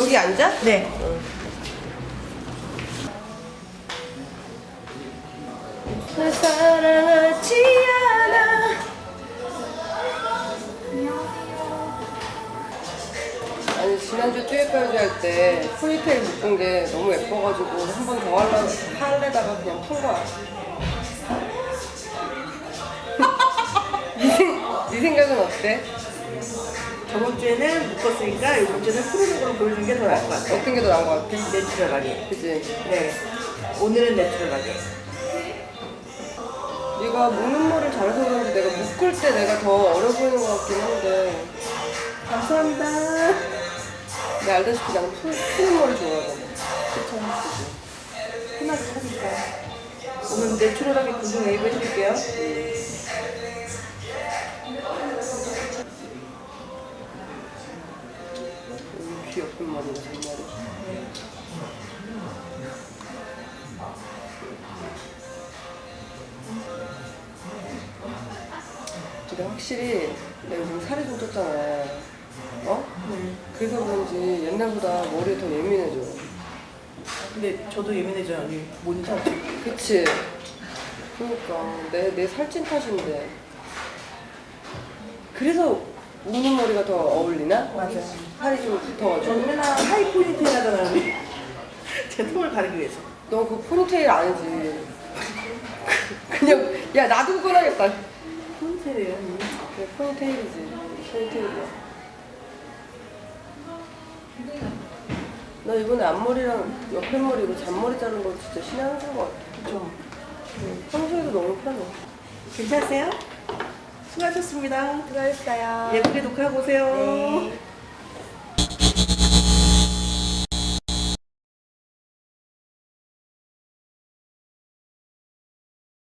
여기 앉아? 네. 날 사랑하지 않아 아니 지난주 듀엣까지 할때 포니테일 묶은 게 너무 예뻐가지고 한 번 더 할라, 할래다가 그냥 푼 거야 네, 생- 네 생각은 어때? 저번 주에는 묶었으니까 이번 주에는 프로적으로 보여주는 게 더 나을 것 같아요. 어떤 게 더 나은 거 같아? 내추럴하게. 그치? 네. 오늘은 내추럴하게. 네가 묶는 머리를 잘해서 그런지 내가 묶을 때 내가 더 어려 보이는 것 같긴 한데 감사합니다. 내가 알다시피 나는 푸, 푸는 머리 좋아하잖아 그쵸. 편하게 하니까. 오늘 내추럴하게 구성 웨이브 해드릴게요. 예쁜 머리네 정말 근데 확실히 내가 요즘 살이 좀 쪘잖아 어? 네. 그래서 그런지 옛날보다 머리에 더 예민해져 근데 저도 예민해져요, 언니. 뭔 상태? 그치? 그러니까 내, 내 살찐 탓인데 그래서 묶는 머리가 더 어울리나? 맞아요. 살이 좀 붙어가지고 저는 맨날 하이 포니테일 하잖아요, 언니. 제 통을 가리기 위해서. 너 그 포니테일 아니지 그냥 야 나도 그거 하겠다 언니. 그래 포니테일이지 포니테일이야 나 이번에 앞머리랑 옆에 머리 이거 잔머리 자른 거 진짜 신의 한 수인 것 같아 그쵸. 응. 평소에도 너무 편해 괜찮으세요? 수고하셨습니다. 수고하셨어요 예쁘게 녹화하고 오세요. 네.